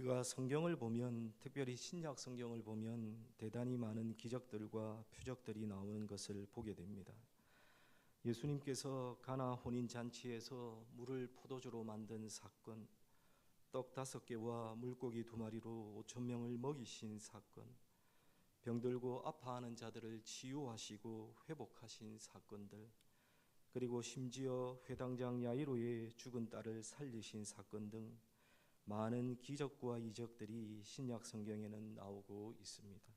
우리가 성경을 보면 특별히 신약 성경을 보면 대단히 많은 기적들과 표적들이 나오는 것을 보게 됩니다. 예수님께서 가나 혼인 잔치에서 물을 포도주로 만든 사건, 떡 다섯 개와 물고기 두 마리로 오천 명을 먹이신 사건, 병들고 아파하는 자들을 치유하시고 회복하신 사건들, 그리고 심지어 회당장 야이로의 죽은 딸을 살리신 사건 등 많은 기적과 이적들이 신약 성경에는 나오고 있습니다.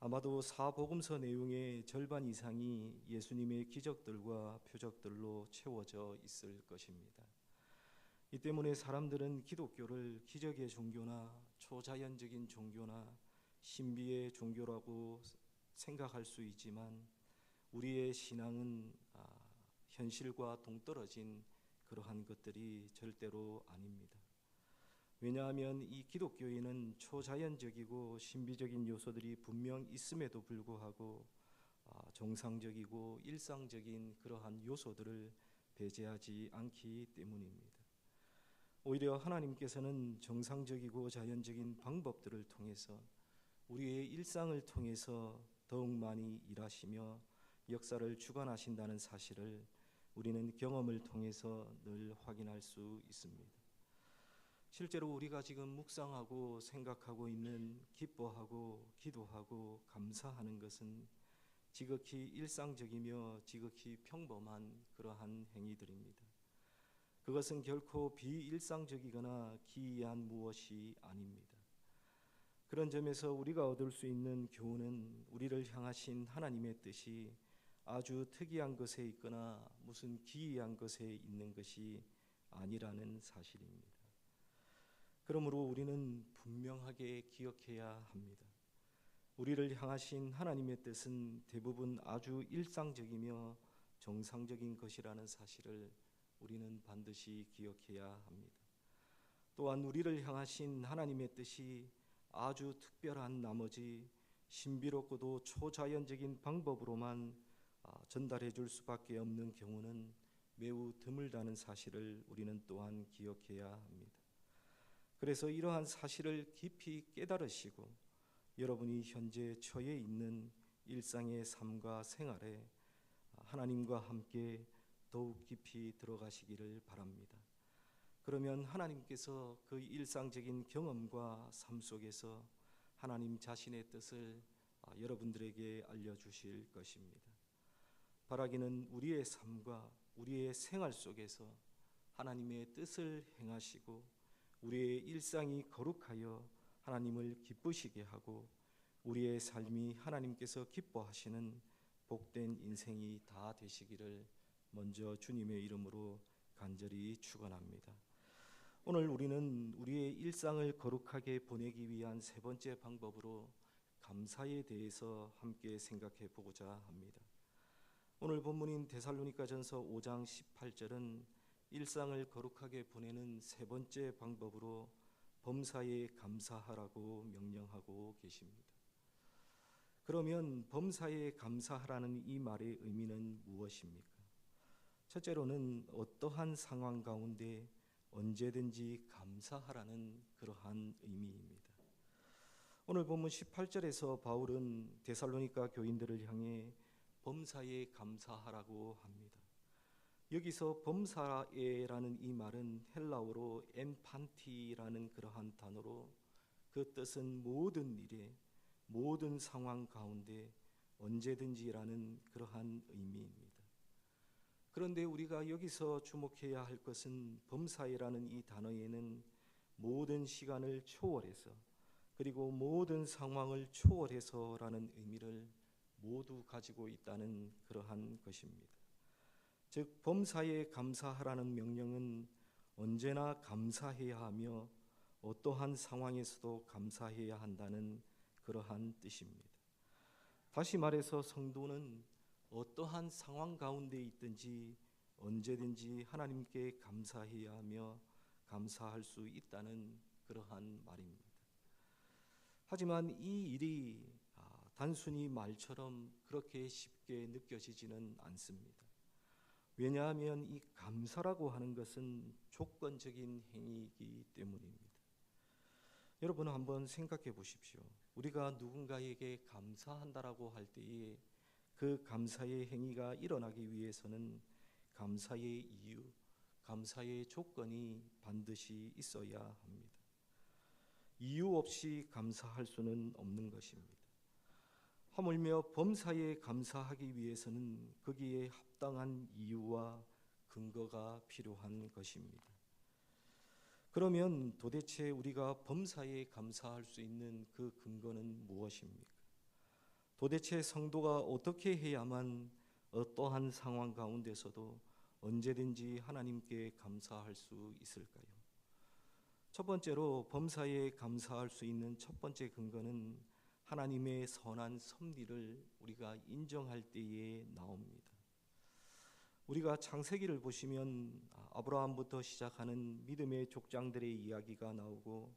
아마도 사복음서 내용의 절반 이상이 예수님의 기적들과 표적들로 채워져 있을 것입니다. 이 때문에 사람들은 기독교를 기적의 종교나 초자연적인 종교나 신비의 종교라고 생각할 수 있지만 우리의 신앙은 아, 현실과 동떨어진 그러한 것들이 절대로 아닙니다. 왜냐하면 이 기독교에는 초자연적이고 신비적인 요소들이 분명 있음에도 불구하고 아, 정상적이고 일상적인 그러한 요소들을 배제하지 않기 때문입니다. 오히려 하나님께서는 정상적이고 자연적인 방법들을 통해서 우리의 일상을 통해서 더욱 많이 일하시며 역사를 주관하신다는 사실을 우리는 경험을 통해서 늘 확인할 수 있습니다. 실제로 우리가 지금 묵상하고 생각하고 있는 기뻐하고 기도하고 감사하는 것은 지극히 일상적이며 지극히 평범한 그러한 행위들입니다. 그것은 결코 비일상적이거나 기이한 무엇이 아닙니다. 그런 점에서 우리가 얻을 수 있는 교훈은 우리를 향하신 하나님의 뜻이 아주 특이한 것에 있거나 무슨 기이한 것에 있는 것이 아니라는 사실입니다. 그러므로 우리는 분명하게 기억해야 합니다. 우리를 향하신 하나님의 뜻은 대부분 아주 일상적이며 정상적인 것이라는 사실을 우리는 반드시 기억해야 합니다. 또한 우리를 향하신 하나님의 뜻이 아주 특별한 나머지 신비롭고도 초자연적인 방법으로만 아, 전달해 줄 수밖에 없는 경우는 매우 드물다는 사실을 우리는 또한 기억해야 합니다. 그래서 이러한 사실을 깊이 깨달으시고 여러분이 현재 처해 있는 일상의 삶과 생활에 하나님과 함께 더욱 깊이 들어가시기를 바랍니다. 그러면 하나님께서 그 일상적인 경험과 삶 속에서 하나님 자신의 뜻을 아, 여러분들에게 알려주실 것입니다. 바라기는 우리의 삶과 우리의 생활 속에서 하나님의 뜻을 행하시고 우리의 일상이 거룩하여 하나님을 기쁘시게 하고 우리의 삶이 하나님께서 기뻐하시는 복된 인생이 다 되시기를 먼저 주님의 이름으로 간절히 축원합니다. 오늘 우리는 우리의 일상을 거룩하게 보내기 위한 세 번째 방법으로 감사에 대해서 함께 생각해 보고자 합니다. 오늘 본문인 데살로니가전서 5장 18절은 일상을 거룩하게 보내는 세 번째 방법으로 범사에 감사하라고 명령하고 계십니다. 그러면 범사에 감사하라는 이 말의 의미는 무엇입니까? 첫째로는 어떠한 상황 가운데 언제든지 감사하라는 그러한 의미입니다. 오늘 본문 18절에서 바울은 데살로니가 교인들을 향해 범사에 감사하라고 합니다. 여기서 범사에라는 이 말은 헬라어로 엠판티라는 그러한 단어로 그 뜻은 모든 일에 모든 상황 가운데 언제든지라는 그러한 의미입니다. 그런데 우리가 여기서 주목해야 할 것은 범사에라는 이 단어에는 모든 시간을 초월해서 그리고 모든 상황을 초월해서라는 의미를 모두 가지고 있다는 그러한 것입니다. 즉 범사에 감사하라는 명령은 언제나 감사해야 하며 어떠한 상황에서도 감사해야 한다는 그러한 뜻입니다. 다시 말해서 성도는 어떠한 상황 가운데 있든지 언제든지 하나님께 감사해야 하며 감사할 수 있다는 그러한 말입니다. 하지만 이 일이 아, 단순히 말처럼 그렇게 쉽게 느껴지지는 않습니다. 왜냐하면 이 감사라고 하는 것은 조건적인 행위이기 때문입니다. 여러분 한번 생각해 보십시오. 우리가 누군가에게 감사한다라고 할 때에 그 감사의 행위가 일어나기 위해서는 감사의 이유, 감사의 조건이 반드시 있어야 합니다. 이유 없이 감사할 수는 없는 것입니다. 하물며 범사에 감사하기 위해서는 거기에 합당한 이유와 근거가 필요한 것입니다. 그러면 도대체 우리가 범사에 감사할 수 있는 그 근거는 무엇입니까? 도대체 성도가 어떻게 해야만 어떠한 상황 가운데서도 언제든지 하나님께 감사할 수 있을까요? 첫 번째로 범사에 감사할 수 있는 첫 번째 근거는 하나님의 선한 섭리를 우리가 인정할 때에 나옵니다. 우리가 창세기를 보시면 아브라함부터 시작하는 믿음의 족장들의 이야기가 나오고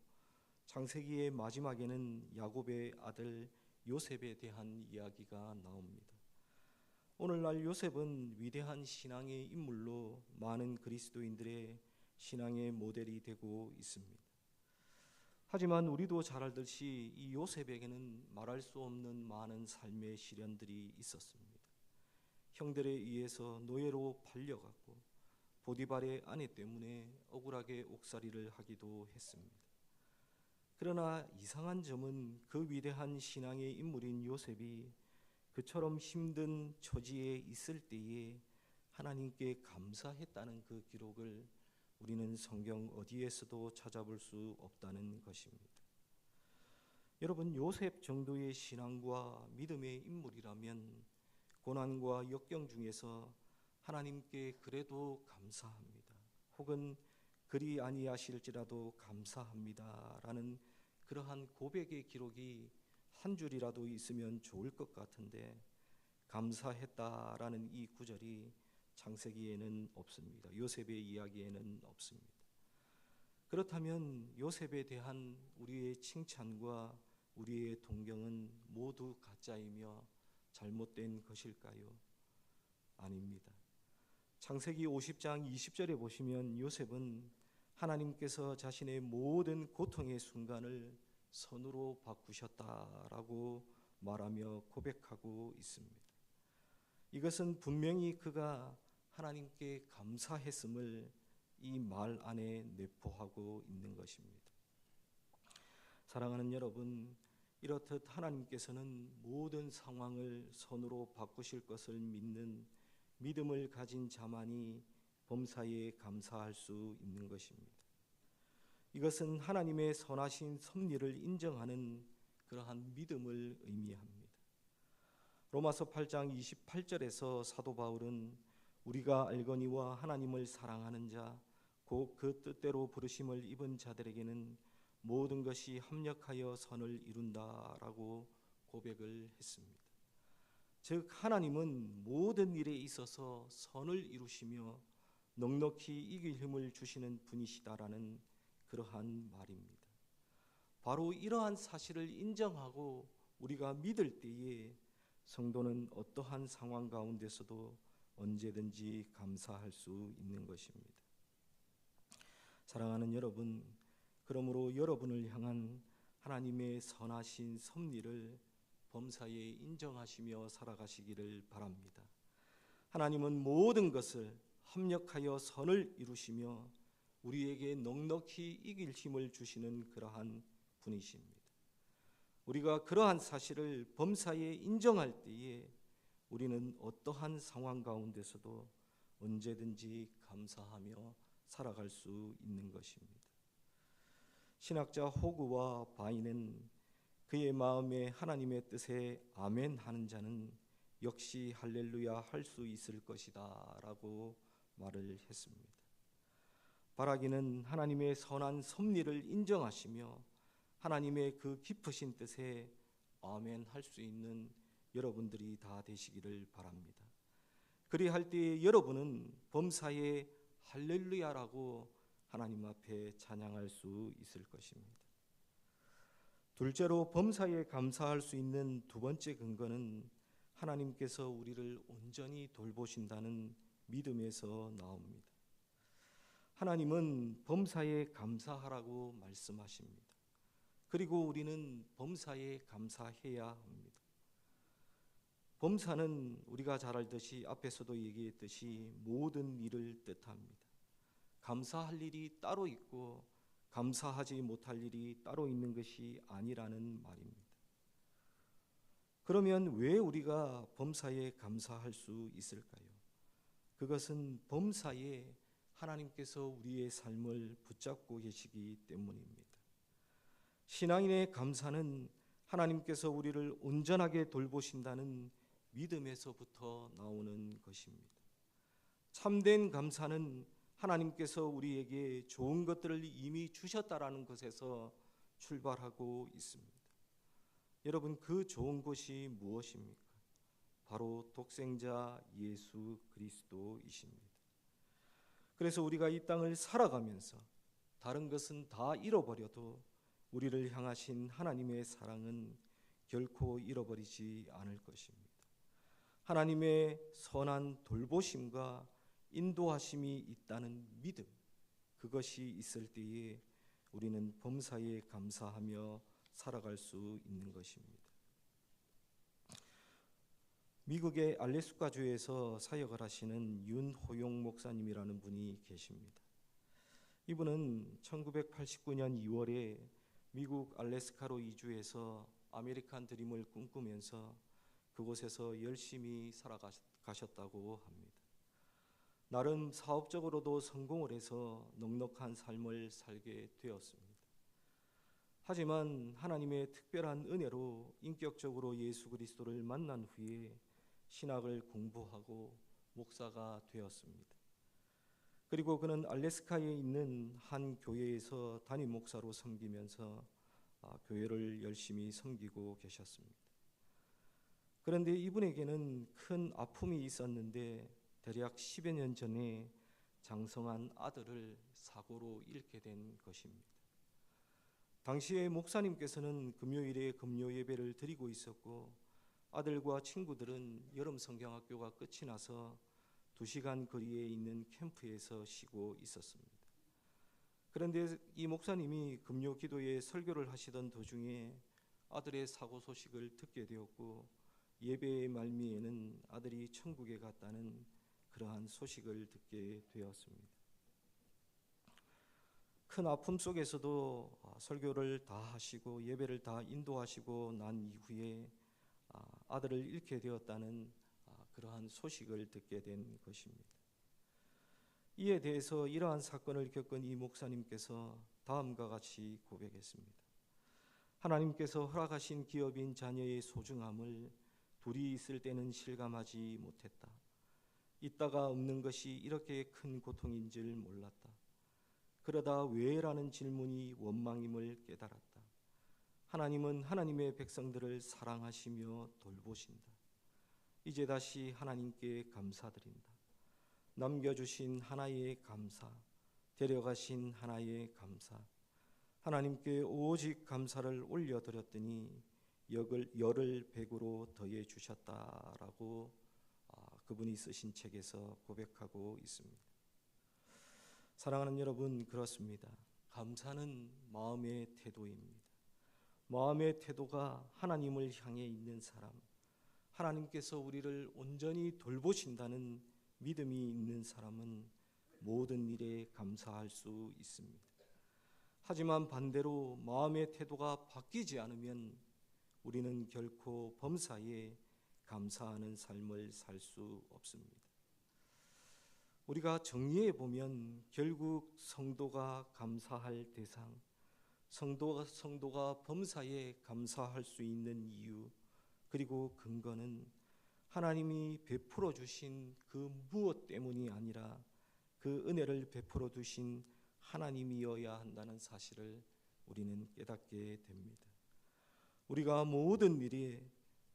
창세기의 마지막에는 야곱의 아들 요셉에 대한 이야기가 나옵니다. 오늘날 요셉은 위대한 신앙의 인물로 많은 그리스도인들의 신앙의 모델이 되고 있습니다. 하지만 우리도 잘 알듯이 이 요셉에게는 말할 수 없는 많은 삶의 시련들이 있었습니다. 형들에 의해서 노예로 팔려갔고 보디발의 아내 때문에 억울하게 옥살이를 하기도 했습니다. 그러나 이상한 점은 그 위대한 신앙의 인물인 요셉이 그처럼 힘든 처지에 있을 때에 하나님께 감사했다는 그 기록을 우리는 성경 어디에서도 찾아볼 수 없다는 것입니다. 여러분 요셉 정도의 신앙과 믿음의 인물이라면 고난과 역경 중에서 하나님께 그래도 감사합니다. 혹은 그리 아니하실지라도 감사합니다라는 그러한 고백의 기록이 한 줄이라도 있으면 좋을 것 같은데 감사했다라는 이 구절이 창세기에는 없습니다. 요셉의 이야기에는 없습니다. 그렇다면 요셉에 대한 우리의 칭찬과 우리의 동경은 모두 가짜이며 잘못된 것일까요? 아닙니다. 창세기 50장 20절에 보시면 요셉은 하나님께서 자신의 모든 고통의 순간을 선으로 바꾸셨다라고 말하며 고백하고 있습니다. 이것은 분명히 그가 하나님께 감사했음을 이 말 안에 내포하고 있는 것입니다. 사랑하는 여러분, 이렇듯 하나님께서는 모든 상황을 선으로 바꾸실 것을 믿는 믿음을 가진 자만이 범사에 감사할 수 있는 것입니다. 이것은 하나님의 선하신 섭리를 인정하는 그러한 믿음을 의미합니다. 로마서 8장 28절에서 사도 바울은 우리가 알거니와 하나님을 사랑하는 자, 곧 그 뜻대로 부르심을 입은 자들에게는 모든 것이 합력하여 선을 이룬다라고 고백을 했습니다. 즉 하나님은 모든 일에 있어서 선을 이루시며 넉넉히 이길 힘을 주시는 분이시다라는 그러한 말입니다. 바로 이러한 사실을 인정하고 우리가 믿을 때에 성도는 어떠한 상황 가운데서도 언제든지 감사할 수 있는 것입니다. 사랑하는 여러분, 그러므로 여러분을 향한 하나님의 선하신 섭리를 범사에 인정하시며 살아가시기를 바랍니다. 하나님은 모든 것을 합력하여 선을 이루시며 우리에게 넉넉히 이길 힘을 주시는 그러한 분이십니다. 우리가 그러한 사실을 범사에 인정할 때에 우리는 어떠한 상황 가운데서도 언제든지 감사하며 살아갈 수 있는 것입니다. 신학자 호구와 바이는 그의 마음에 하나님의 뜻에 아멘 하는 자는 역시 할렐루야 할 수 있을 것이다 라고 말을 했습니다. 바라기는 하나님의 선한 섭리를 인정하시며 하나님의 그 깊으신 뜻에 아멘 할 수 있는 여러분들이 다 되시기를 바랍니다. 그리할 때 여러분은 범사에 할렐루야라고 하나님 앞에 찬양할 수 있을 것입니다. 둘째로 범사에 감사할 수 있는 두 번째 근거는 하나님께서 우리를 온전히 돌보신다는 믿음에서 나옵니다. 하나님은 범사에 감사하라고 말씀하십니다. 그리고 우리는 범사에 감사해야 합니다. 범사는 우리가 잘 알듯이 앞에서도 얘기했듯이 모든 일을 뜻합니다. 감사할 일이 따로 있고 감사하지 못할 일이 따로 있는 것이 아니라는 말입니다. 그러면 왜 우리가 범사에 감사할 수 있을까요? 그것은 범사에 하나님께서 우리의 삶을 붙잡고 계시기 때문입니다. 신앙인의 감사는 하나님께서 우리를 온전하게 돌보신다는 믿음에서부터 나오는 것입니다. 참된 감사는 하나님께서 우리에게 좋은 것들을 이미 주셨다라는 것에서 출발하고 있습니다. 여러분 그 좋은 것이 무엇입니까? 바로 독생자 예수 그리스도이십니다. 그래서 우리가 이 땅을 살아가면서 다른 것은 다 잃어버려도 우리를 향하신 하나님의 사랑은 결코 잃어버리지 않을 것입니다. 하나님의 선한 돌보심과 인도하심이 있다는 믿음, 그것이 있을 때에 우리는 범사에 감사하며 살아갈 수 있는 것입니다. 미국의 알래스카주에서 사역을 하시는 윤호용 목사님이라는 분이 계십니다. 이분은 1989년 2월에 미국 알래스카로 이주해서 아메리칸 드림을 꿈꾸면서 그곳에서 열심히 살아가셨다고 합니다. 나름 사업적으로도 성공을 해서 넉넉한 삶을 살게 되었습니다. 하지만 하나님의 특별한 은혜로 인격적으로 예수 그리스도를 만난 후에 신학을 공부하고 목사가 되었습니다. 그리고 그는 알래스카에 있는 한 교회에서 담임 목사로 섬기면서 아, 교회를 열심히 섬기고 계셨습니다. 그런데 이분에게는 큰 아픔이 있었는데 대략 10여 년 전에 장성한 아들을 사고로 잃게 된 것입니다. 당시에 목사님께서는 금요일에 금요 예배를 드리고 있었고 아들과 친구들은 여름 성경학교가 끝이 나서 두 시간 거리에 있는 캠프에서 쉬고 있었습니다. 그런데 이 목사님이 금요 기도에 설교를 하시던 도중에 아들의 사고 소식을 듣게 되었고 예배의 말미에는 아들이 천국에 갔다는 그러한 소식을 듣게 되었습니다. 큰 아픔 속에서도 아, 설교를 다 하시고 예배를 다 인도하시고 난 이후에 아, 아들을 잃게 되었다는 아, 그러한 소식을 듣게 된 것입니다. 이에 대해서 이러한 사건을 겪은 이 목사님께서 다음과 같이 고백했습니다. 하나님께서 허락하신 기업인 자녀의 소중함을 둘이 있을 때는 실감하지 못했다. 있다가 없는 것이 이렇게 큰 고통인 줄 몰랐다. 그러다 왜라는 질문이 원망임을 깨달았다. 하나님은 하나님의 백성들을 사랑하시며 돌보신다. 이제 다시 하나님께 감사드린다. 남겨주신 하나의 감사, 데려가신 하나의 감사, 하나님께 오직 감사를 올려드렸더니 열을, 열을 백으로 더해 주셨다라고 아, 그분이 쓰신 책에서 고백하고 있습니다. 사랑하는 여러분 그렇습니다. 감사는 마음의 태도입니다. 마음의 태도가 하나님을 향해 있는 사람, 하나님께서 우리를 온전히 돌보신다는 믿음이 있는 사람은 모든 일에 감사할 수 있습니다. 하지만 반대로 마음의 태도가 바뀌지 않으면 우리는 결코 범사에 감사하는 삶을 살 수 없습니다. 우리가 정리해 보면 결국 성도가 감사할 대상, 성도가 성도가 범사에 감사할 수 있는 이유, 그리고 근거는 하나님이 베풀어 주신 그 무엇 때문이 아니라 그 은혜를 베풀어 주신 하나님이어야 한다는 사실을 우리는 깨닫게 됩니다. 우리가 모든 일에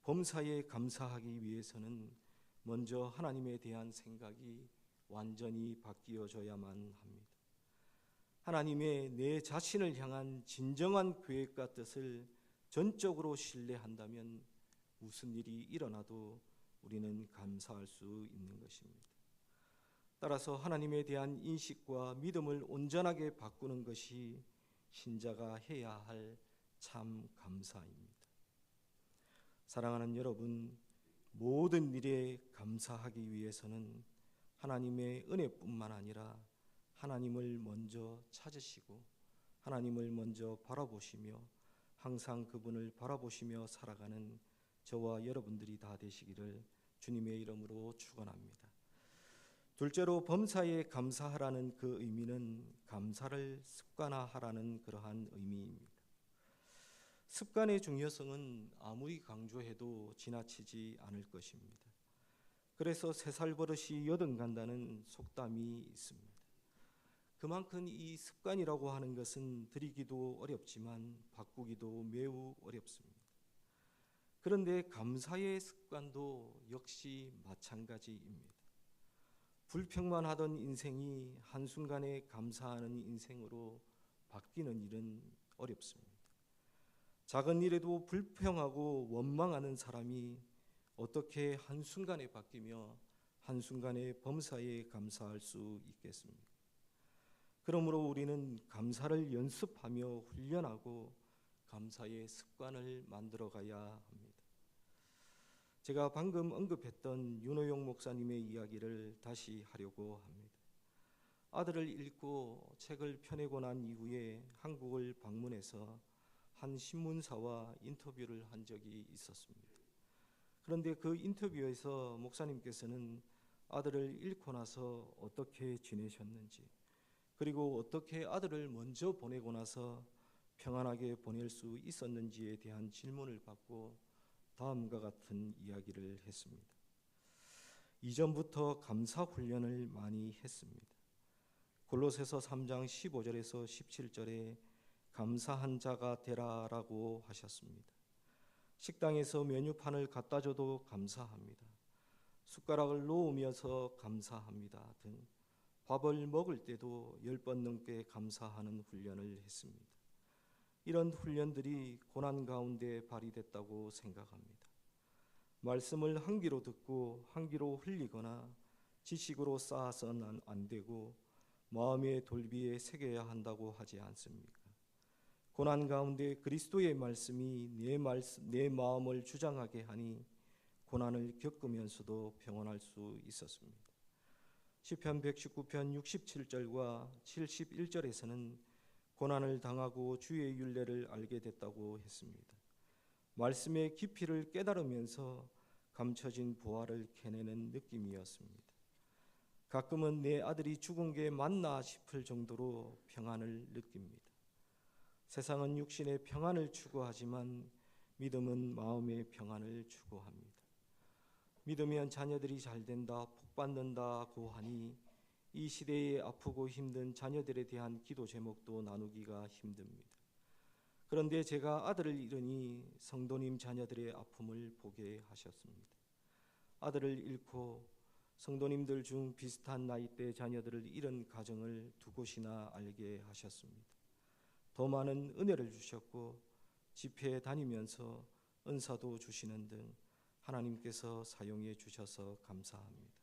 범사에 감사하기 위해서는 먼저 하나님에 대한 생각이 완전히 바뀌어져야만 합니다. 하나님의 내 자신을 향한 진정한 계획과 뜻을 전적으로 신뢰한다면 무슨 일이 일어나도 우리는 감사할 수 있는 것입니다. 따라서 하나님에 대한 인식과 믿음을 온전하게 바꾸는 것이 신자가 해야 할 참 감사입니다. 사랑하는 여러분, 모든 일에 감사하기 위해서는 하나님의 은혜뿐만 아니라 하나님을 먼저 찾으시고 하나님을 먼저 바라보시며 항상 그분을 바라보시며 살아가는 저와 여러분들이 다 되시기를 주님의 이름으로 축원합니다. 둘째로 범사에 감사하라는 그 의미는 감사를 습관화하라는 그러한 의미입니다. 습관의 중요성은 아무리 강조해도 지나치지 않을 것입니다. 그래서 세살 버릇이 여든 간다는 속담이 있습니다. 그만큼 이 습관이라고 하는 것은 들이기도 어렵지만 바꾸기도 매우 어렵습니다. 그런데 감사의 습관도 역시 마찬가지입니다. 불평만 하던 인생이 한순간에 감사하는 인생으로 바뀌는 일은 어렵습니다. 작은 일에도 불평하고 원망하는 사람이 어떻게 한순간에 바뀌며 한순간에 범사에 감사할 수 있겠습니까? 그러므로 우리는 감사를 연습하며 훈련하고 감사의 습관을 만들어 가야 합니다. 제가 방금 언급했던 윤호용 목사님의 이야기를 다시 하려고 합니다. 아들을 잃고 책을 펴내고 난 이후에 한국을 방문해서 한 신문사와 인터뷰를 한 적이 있었습니다. 그런데 그 인터뷰에서 목사님께서는 아들을 잃고 나서 어떻게 지내셨는지 그리고 어떻게 아들을 먼저 보내고 나서 평안하게 보낼 수 있었는지에 대한 질문을 받고 다음과 같은 이야기를 했습니다. 이전부터 감사 훈련을 많이 했습니다. 골로새서 3장 15절에서 17절에 감사한 자가 되라라고 하셨습니다. 식당에서 메뉴판을 갖다 줘도 감사합니다. 숟가락을 놓으면서 감사합니다 등 밥을 먹을 때도 열 번 넘게 감사하는 훈련을 했습니다. 이런 훈련들이 고난 가운데 발휘됐다고 생각합니다. 말씀을 한 귀로 듣고 한 귀로 흘리거나 지식으로 쌓아서는 안 되고 마음의 돌비에 새겨야 한다고 하지 않습니까? 고난 가운데 그리스도의 말씀이 내 말씀 내 마음을 주장하게 하니 고난을 겪으면서도 평안할 수 있었습니다. 시편 119편 67절과 71절에서는 고난을 당하고 주의 윤례를 알게 됐다고 했습니다. 말씀의 깊이를 깨달으면서 감춰진 보화를 캐내는 느낌이었습니다. 가끔은 내 아들이 죽은 게 맞나 싶을 정도로 평안을 느낍니다. 세상은 육신의 평안을 추구하지만 믿음은 마음의 평안을 추구합니다. 믿으면 자녀들이 잘 된다, 복 받는다고 하니 이 시대에 아프고 힘든 자녀들에 대한 기도 제목도 나누기가 힘듭니다. 그런데 제가 아들을 잃으니 성도님 자녀들의 아픔을 보게 하셨습니다. 아들을 잃고 성도님들 중 비슷한 나이대 자녀들을 잃은 가정을 두 곳이나 알게 하셨습니다. 더 많은 은혜를 주셨고 집회에 다니면서 은사도 주시는 등 하나님께서 사용해 주셔서 감사합니다.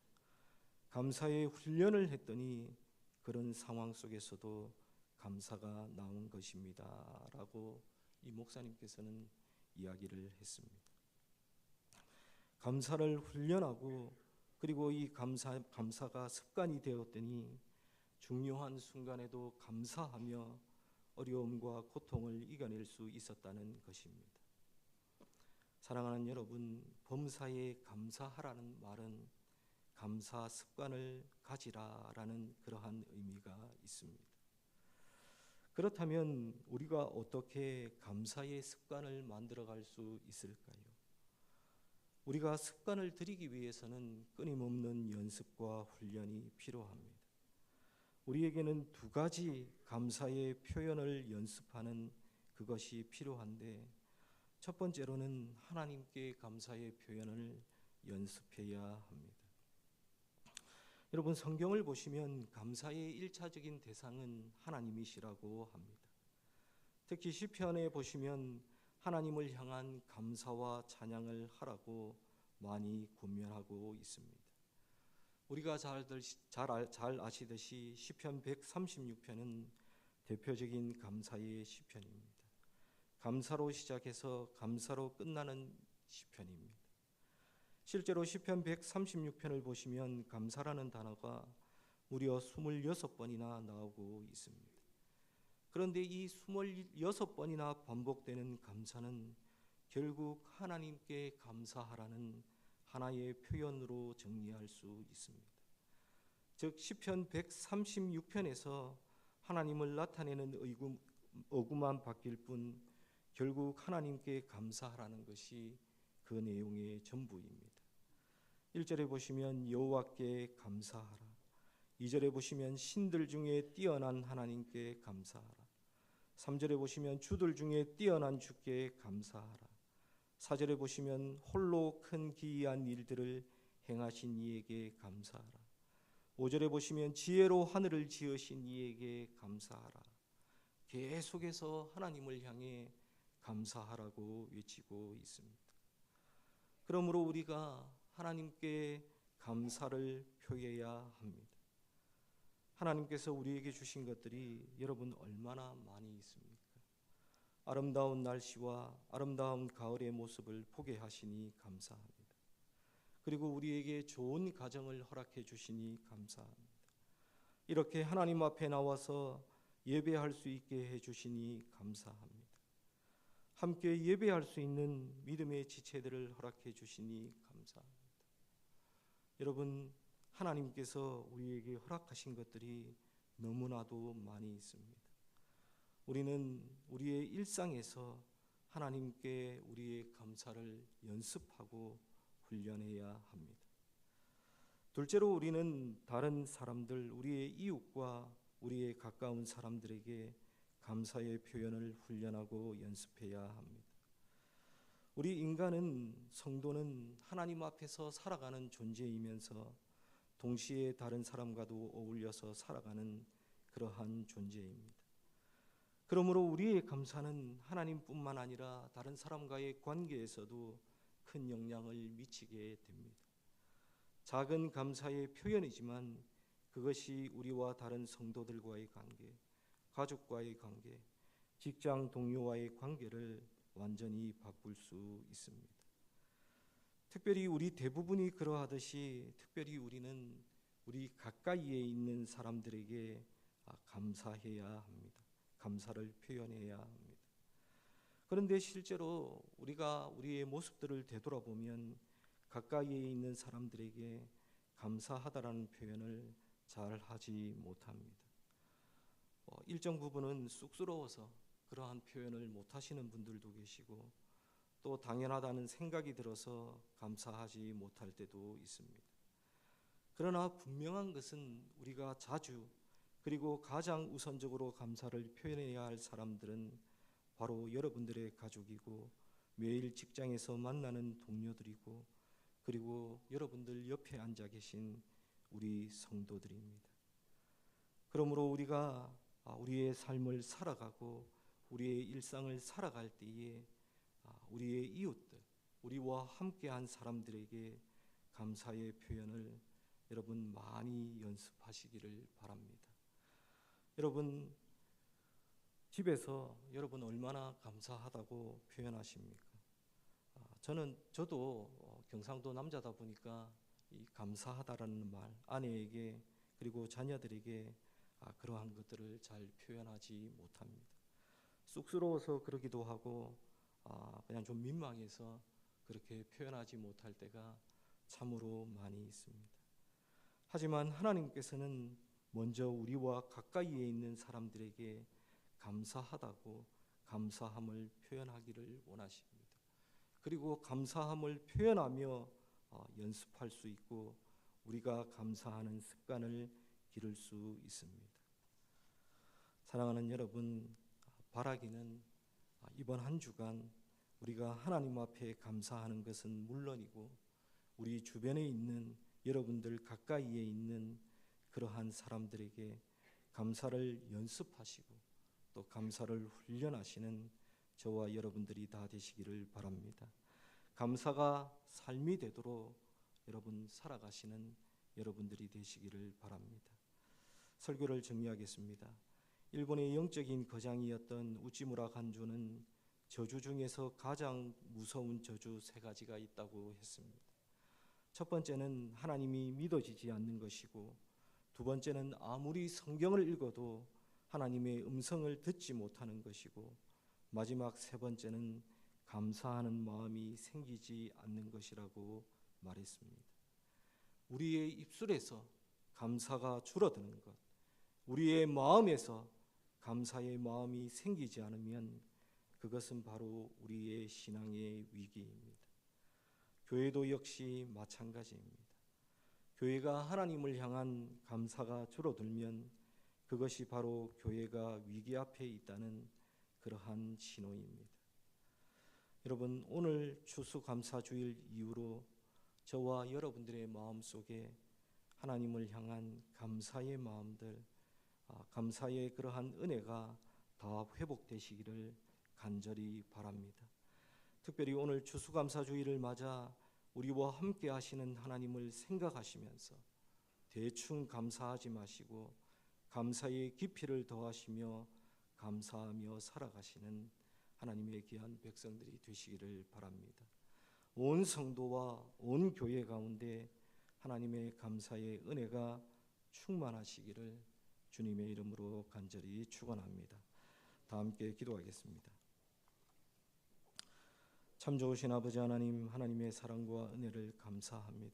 감사의 훈련을 했더니 그런 상황 속에서도 감사가 나온 것입니다 라고 이 목사님께서는 이야기를 했습니다. 감사를 훈련하고 그리고 이 감사 감사가 습관이 되었더니 중요한 순간에도 감사하며 어려움과 고통을 이겨낼 수 있었다는 것입니다. 사랑하는 여러분, 범사에 감사하라는 말은 감사 습관을 가지라라는 그러한 의미가 있습니다. 그렇다면 우리가 어떻게 감사의 습관을 만들어 갈 수 있을까요? 우리가 습관을 들이기 위해서는 끊임없는 연습과 훈련이 필요합니다. 우리에게는 두 가지 감사의 표현을 연습하는 그것이 필요한데 첫 번째로는 하나님께 감사의 표현을 연습해야 합니다. 여러분 성경을 보시면 감사의 일차적인 대상은 하나님이시라고 합니다. 특히 시편에 보시면 하나님을 향한 감사와 찬양을 하라고 많이 권면하고 있습니다. 우리가 잘, 잘, 잘 아시듯이 시편 136편은 대표적인 감사의 시편입니다. 감사로 시작해서 감사로 끝나는 시편입니다. 실제로 시편 136편을 보시면 감사라는 단어가 무려 26번이나 나오고 있습니다. 그런데 이 26번이나 반복되는 감사는 결국 하나님께 감사하라는 하나의 표현으로 정리할 수 있습니다. 즉 시편 136편에서 하나님을 나타내는 의구, 어구만 바뀔 뿐 결국 하나님께 감사하라는 것이 그 내용의 전부입니다. 1절에 보시면 여호와께 감사하라. 2절에 보시면 신들 중에 뛰어난 하나님께 감사하라. 3절에 보시면 주들 중에 뛰어난 주께 감사하라. 4절에 보시면 홀로 큰 기이한 일들을 행하신 이에게 감사하라. 5절에 보시면 지혜로 하늘을 지으신 이에게 감사하라. 계속해서 하나님을 향해 감사하라고 외치고 있습니다. 그러므로 우리가 하나님께 감사를 표해야 합니다. 하나님께서 우리에게 주신 것들이 여러분 얼마나 많이 있습니까? 아름다운 날씨와 아름다운 가을의 모습을 보게 하시니 감사합니다. 그리고 우리에게 좋은 가정을 허락해 주시니 감사합니다. 이렇게 하나님 앞에 나와서 예배할 수 있게 해 주시니 감사합니다. 함께 예배할 수 있는 믿음의 지체들을 허락해 주시니 감사합니다. 여러분 하나님께서 우리에게 허락하신 것들이 너무나도 많이 있습니다. 우리는 우리의 일상에서 하나님께 우리의 감사를 연습하고 훈련해야 합니다. 둘째로 우리는 다른 사람들, 우리의 이웃과 우리의 가까운 사람들에게 감사의 표현을 훈련하고 연습해야 합니다. 우리 인간은 성도는 하나님 앞에서 살아가는 존재이면서 동시에 다른 사람과도 어울려서 살아가는 그러한 존재입니다. 그러므로 우리의 감사는 하나님뿐만 아니라 다른 사람과의 관계에서도 큰 영향을 미치게 됩니다. 작은 감사의 표현이지만 그것이 우리와 다른 성도들과의 관계, 가족과의 관계, 직장 동료와의 관계를 완전히 바꿀 수 있습니다. 특별히 우리 대부분이 그러하듯이 특별히 우리는 우리 가까이에 있는 사람들에게 아, 감사해야 합니다. 감사를 표현해야 합니다. 그런데 실제로 우리가 우리의 모습들을 되돌아보면 가까이에 있는 사람들에게 감사하다라는 표현을 잘 하지 못합니다. 어, 일정 부분은 쑥스러워서 그러한 표현을 못 하시는 분들도 계시고 또 당연하다는 생각이 들어서 감사하지 못할 때도 있습니다. 그러나 분명한 것은 우리가 자주 그리고 가장 우선적으로 감사를 표현해야 할 사람들은 바로 여러분들의 가족이고 매일 직장에서 만나는 동료들이고 그리고 여러분들 옆에 앉아 계신 우리 성도들입니다. 그러므로 우리가 아, 우리의 삶을 살아가고 우리의 일상을 살아갈 때에 아, 우리의 이웃들, 우리와 함께한 사람들에게 감사의 표현을 여러분 많이 연습하시기를 바랍니다. 여러분 집에서 여러분 얼마나 감사하다고 표현하십니까? 아, 저는 저도 어, 경상도 남자다 보니까 이 감사하다라는 말 아내에게 그리고 자녀들에게 아, 그러한 것들을 잘 표현하지 못합니다. 쑥스러워서 그러기도 하고 아, 그냥 좀 민망해서 그렇게 표현하지 못할 때가 참으로 많이 있습니다. 하지만 하나님께서는 먼저 우리와 가까이에 있는 사람들에게 감사하다고 감사함을 표현하기를 원하십니다. 그리고 감사함을 표현하며 어, 연습할 수 있고 우리가 감사하는 습관을 기를 수 있습니다. 사랑하는 여러분, 바라기는 이번 한 주간 우리가 하나님 앞에 감사하는 것은 물론이고 우리 주변에 있는 여러분들 가까이에 있는 그러한 사람들에게 감사를 연습하시고 또 감사를 훈련하시는 저와 여러분들이 다 되시기를 바랍니다. 감사가 삶이 되도록 여러분 살아가시는 여러분들이 되시기를 바랍니다. 설교를 정리하겠습니다. 일본의 영적인 거장이었던 우찌무라 간조는 저주 중에서 가장 무서운 저주 세 가지가 있다고 했습니다. 첫 번째는 하나님이 믿어지지 않는 것이고 두 번째는 아무리 성경을 읽어도 하나님의 음성을 듣지 못하는 것이고 마지막 세 번째는 감사하는 마음이 생기지 않는 것이라고 말했습니다. 우리의 입술에서 감사가 줄어드는 것, 우리의 마음에서 감사의 마음이 생기지 않으면 그것은 바로 우리의 신앙의 위기입니다. 교회도 역시 마찬가지입니다. 교회가 하나님을 향한 감사가 줄어들면 그것이 바로 교회가 위기 앞에 있다는 그러한 신호입니다. 여러분 오늘 추수감사주일 이후로 저와 여러분들의 마음 속에 하나님을 향한 감사의 마음들, 아, 감사의 그러한 은혜가 다 회복되시기를 간절히 바랍니다. 특별히 오늘 추수감사주일을 맞아 우리와 함께 하시는 하나님을 생각하시면서 대충 감사하지 마시고 감사의 깊이를 더하시며 감사하며 살아가시는 하나님의 귀한 백성들이 되시기를 바랍니다. 온 성도와 온 교회 가운데 하나님의 감사의 은혜가 충만하시기를 주님의 이름으로 간절히 축원합니다. 다 함께 기도하겠습니다. 참 좋으신 아버지 하나님, 하나님의 사랑과 은혜를 감사합니다.